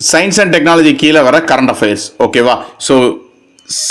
Science and technology கீழே வர current affairs ஓகேவா ஸோ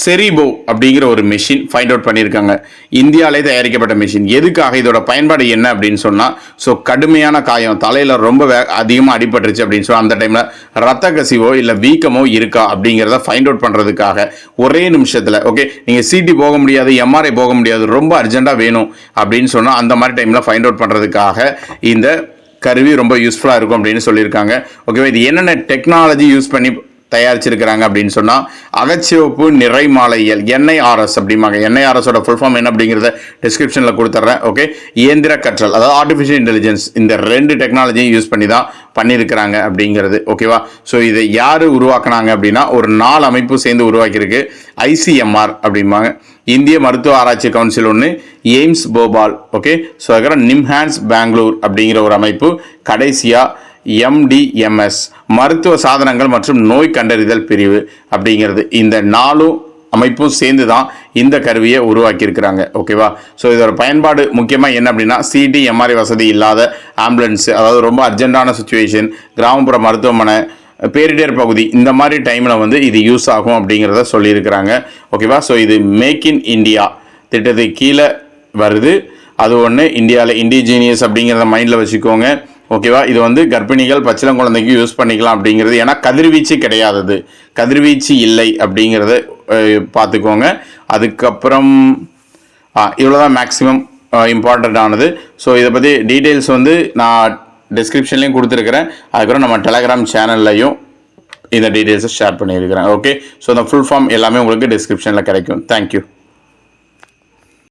செரிபோ அப்படிங்கிற ஒரு மிஷின் ஃபைண்ட் அவுட் பண்ணியிருக்காங்க. இந்தியாவிலே தயாரிக்கப்பட்ட மிஷின் எதுக்காக இதோட பயன்பாடு என்ன அப்படின்னு சொன்னால் ஸோ கடுமையான காயம். தலையில் ரொம்ப வே அதிகமாக அடிபட்டுருச்சு அப்படின்னு சொல்லி அந்த டைமில் ரத்த கசிவோ இல்லை வீக்கமோ இருக்கா அப்படிங்கிறத ஃபைண்ட் அவுட் பண்ணுறதுக்காக ஒரே நிமிஷத்தில் ஓகே நீங்கள் சிடி போக முடியாது எம்ஆர்ஐ போக முடியாது ரொம்ப அர்ஜென்ட்டாக வேணும் அப்படின்னு சொன்னால் அந்த மாதிரி டைமில் ஃபைண்ட் அவுட் பண்ணுறதுக்காக இந்த கருவி ரொம்ப யூஸ்ஃபுல்லாக இருக்கும் அப்படின்னு சொல்லியிருக்காங்க. ஓகேவா இது என்னென்ன டெக்னாலஜி யூஸ் பண்ணி தயாரிச்சிருக்கிறாங்க அப்படின்னு சொன்னால் அகச்சிவப்பு நிறைமாலையல் என்ஐஆர்எஸ் அப்படிம்பாங்க. என்ஐஆர்எஸோட ஃபுல் ஃபார்ம் என்ன அப்படிங்கிறத டிஸ்கிரிப்ஷனில் கொடுத்துட்றேன் ஓகே இயந்திர கற்றல் அதாவது ஆர்டிஃபிஷியல் இன்டெலிஜென்ஸ் இந்த ரெண்டு டெக்னாலஜியும் யூஸ் பண்ணி தான் பண்ணியிருக்கிறாங்க அப்படிங்கிறது ஓகேவா ஸோ இதை யார் உருவாக்குனாங்க அப்படின்னா ஒரு நாலு அமைப்பு சேர்ந்து உருவாக்கியிருக்கு ஐசிஎம்ஆர் அப்படிம்பாங்க. இந்திய மருத்துவ ஆராய்ச்சி கவுன்சில் ஒன்று எய்ம்ஸ் போபால் ஓகே ஸோ அதுக்கப்புறம் நிம்ஹான்ஸ் பெங்களூர் அப்படிங்கிற ஒரு அமைப்பு. கடைசியாக எம்டிஎம்எஸ் மருத்துவ சாதனங்கள் மற்றும் நோய் கண்டறிதல் பிரிவு அப்படிங்கிறது. இந்த நாலும் அமைப்பும் சேர்ந்து தான் இந்த கருவியை உருவாக்கியிருக்கிறாங்க ஓகேவா ஸோ இதோட பயன்பாடு முக்கியமாக என்ன அப்படின்னா சிடி எம்ஆர்ஐ வசதி இல்லாத ஆம்புலன்ஸ் அதாவது ரொம்ப அர்ஜென்ட்டான சுச்சுவேஷன் கிராமப்புற மருத்துவமனை பேரிடர் பகுதி இந்த மாதிரி டைமில் வந்து இது யூஸ் ஆகும் அப்படிங்கிறத சொல்லியிருக்கிறாங்க. ஓகேவா ஸோ இது மேக் இன் இந்தியா திட்டத்துக்கு கீழே வருது. அது ஒன்று இந்தியாவில் இண்டிஜீனியஸ் அப்படிங்கிறத மைண்டில் வச்சுக்கோங்க. ஓகேவா இது வந்து கர்ப்பிணிகள் பச்சிளம் குழந்தைக்கு யூஸ் பண்ணிக்கலாம் அப்படிங்கிறது. ஏன்னா கதிர்வீச்சு கிடையாதது. கதிர்வீச்சு இல்லை அப்படிங்கிறத பார்த்துக்கோங்க. அதுக்கப்புறம் இவ்வளோதான் மேக்ஸிமம் இம்பார்ட்டண்ட் ஆனது. ஸோ இதை பற்றி டீட்டெயில்ஸ் வந்து நான் டிஸ்கிரிப்ஷன்லேயும் கொடுத்துருக்குறேன். அதுக்கப்புறம் நம்ம டெலகிராம் சேனல்லையும் இந்த டீட்டெயில்ஸை ஷேர் பண்ணியிருக்கிறேன். ஓகே ஸோ இந்த ஃபுல் ஃபார்ம் எல்லாமே உங்களுக்கு டிஸ்கிரிப்ஷனில் கிடைக்கும். தேங்க்யூ